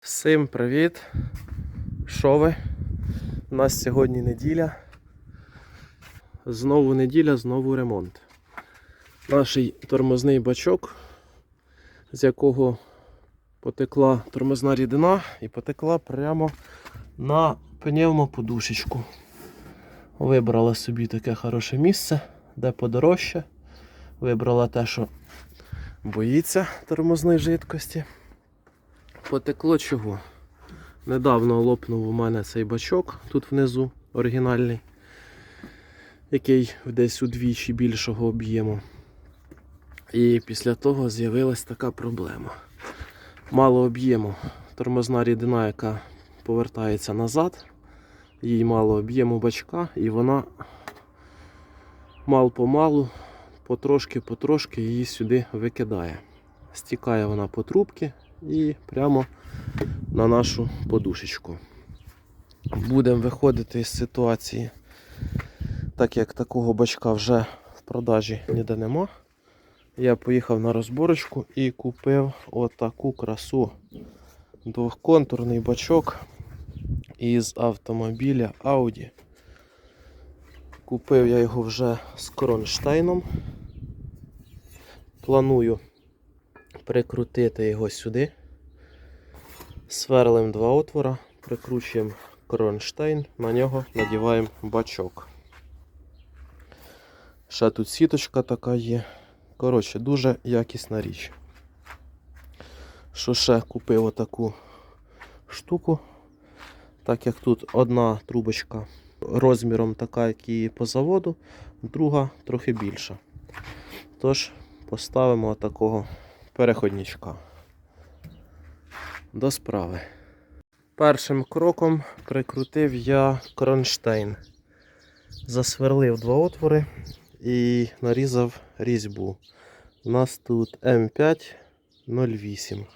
Всім привіт! Що ви? У нас сьогодні неділя. Знову неділя, знову ремонт. Наш тормозний бачок, з якого потекла тормозна рідина і потекла прямо на пневмоподушечку. Вибрала собі таке хороше місце, де подорожче. Вибрала те, що боїться тормозної жидкості. Потекло чого? Недавно лопнув у мене цей бачок тут внизу, оригінальний, який десь удвічі більшого об'єму. І після того з'явилась така проблема. Мало об'єму. Тормозна рідина, яка повертається назад, їй мало об'єму бачка, і вона мал-помалу, потрошки-потрошки її сюди викидає. Стікає вона по трубці і прямо на нашу подушечку. Будемо виходити із ситуації, так як такого бачка вже в продажі ніде нема. Я поїхав на розборочку і купив отаку красу. Двохконтурний бачок із автомобіля Audi. Купив я його вже з кронштейном. Планую прикрутити його сюди. Сверлим два отвора, прикручуємо кронштейн, на нього надіваємо бачок. Ще тут сіточка така є. Коротше, дуже якісна річ. Що ще купив отаку штуку, так як тут одна трубочка розміром така, як і по заводу, друга трохи більша. Тож поставимо такого переходничка. До справи. Першим кроком прикрутив я кронштейн. Засверлив два отвори і нарізав різьбу. У нас тут М5 08.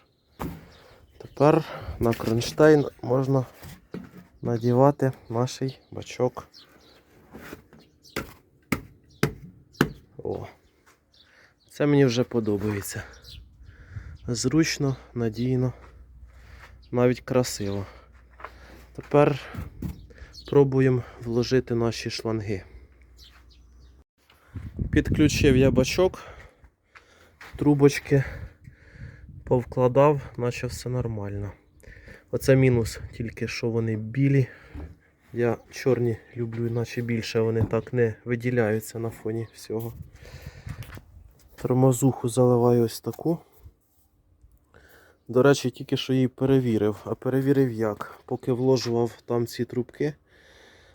Тепер на кронштейн можна надівати наш бачок. О, це мені вже подобається. Зручно, надійно, навіть красиво. Тепер пробуємо вложити наші шланги. Підключив я бачок, трубочки повкладав, наче все нормально. Оце мінус, тільки що вони білі. Я чорні люблю, наче більше вони так не виділяються на фоні всього. Тормозуху заливаю ось таку. До речі, тільки що її перевірив. А перевірив як? Поки вложував там ці трубки,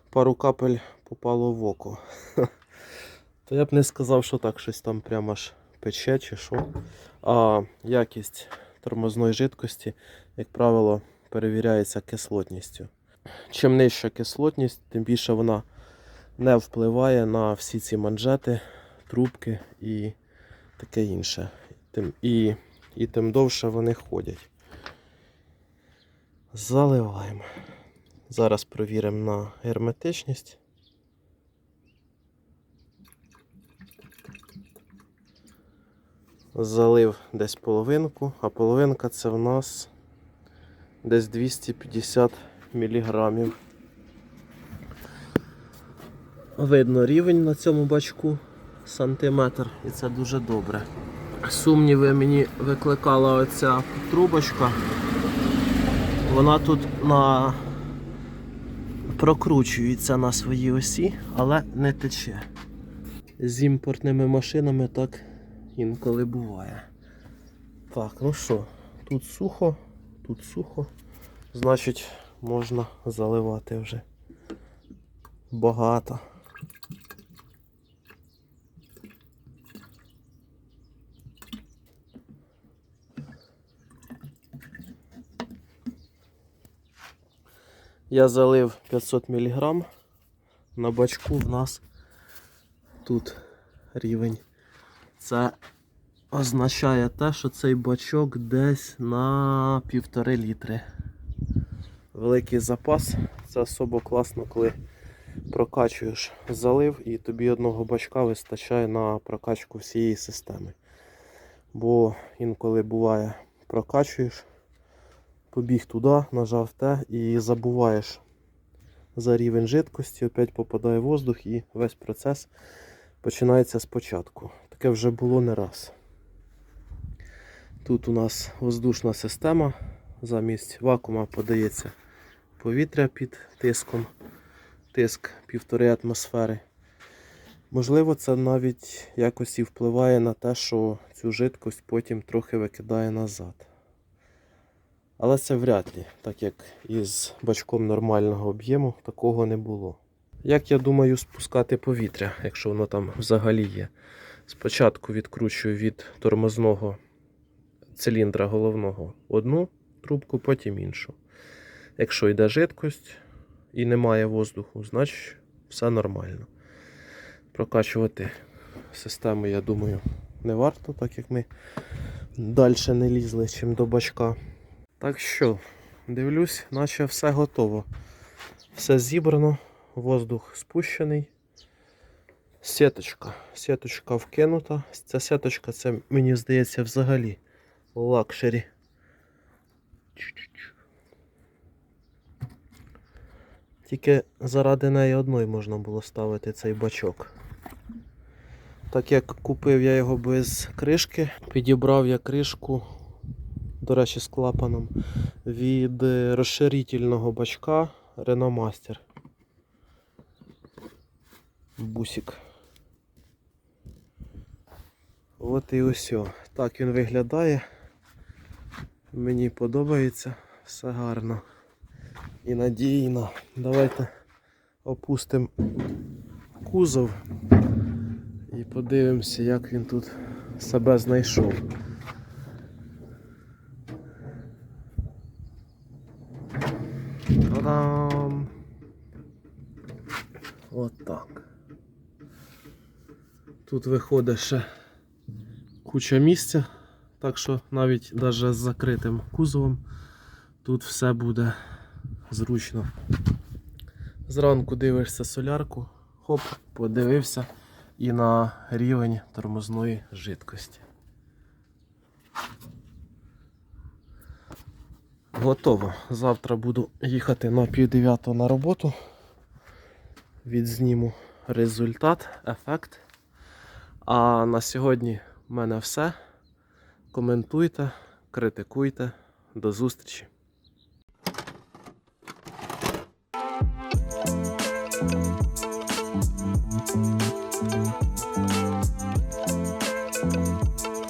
пару капель попало в око. То я б не сказав, що так щось там прямо аж пече чи що. А якість тормозної жидкості, як правило, перевіряється кислотністю. Чим нижча кислотність, тим більше вона не впливає на всі ці манжети, трубки і таке інше. І, і тим довше вони ходять. Заливаємо. Зараз провіримо на герметичність. Залив десь половинку, а половинка це в нас десь 250 міліграмів. Видно рівень на цьому бачку сантиметр, і це дуже добре. Сумніви мені викликала оця трубочка. Вона тут на... прокручується на своїй осі, але не тече. З імпортними машинами так інколи буває. Так, ну що, тут сухо, тут сухо, значить можна заливати вже багато. Я залив 500 мг. На бачку в нас тут рівень. Це означає те, що цей бачок десь на півтори літри. Великий запас. Це особо класно, коли прокачуєш залив і тобі одного бачка вистачає на прокачку всієї системи. Бо інколи буває прокачуєш, побіг туди, нажав те і забуваєш за рівень жидкості, опять попадає воздух і весь процес починається спочатку. Таке вже було не раз. Тут у нас воздушна система. Замість вакуума подається повітря під тиском, тиск півтори атмосфери. Можливо, це навіть якось і впливає на те, що цю жидкость потім трохи викидає назад. Але це вряд ли, так як із бачком нормального об'єму такого не було. Як я думаю, спускати повітря, якщо воно там взагалі є. Спочатку відкручую від тормозного циліндра головного одну трубку, потім іншу. Якщо йде жидкость і немає воздуху, значить все нормально. Прокачувати систему, я думаю, не варто, так як ми далі не лізли, чим до бачка. Так що, дивлюсь, наче все готово. Все зібрано, воздух спущений. Сеточка. Сеточка вкинута. Ця сеточка, це, мені здається, взагалі лакшері. Тільки заради неї одної можна було ставити цей бачок. Так як купив я його без кришки, підібрав я кришку, до речі, з клапаном від е, розширительного бачка Renault Master. Бусик. От і усе. Так він виглядає. Мені подобається. Все гарно і надійно. Давайте опустимо кузов і подивимося, як він тут себе знайшов. Та-дам! От так. Тут виходить ще куча місця, так що навіть навіть з закритим кузовом тут все буде зручно. Зранку дивишся солярку, хоп, подивився і на рівень тормозної жидкості. Готово. Завтра буду їхати на пів на роботу. Відзніму результат, ефект. А на сьогодні в мене все. Коментуйте, критикуйте. До зустрічі!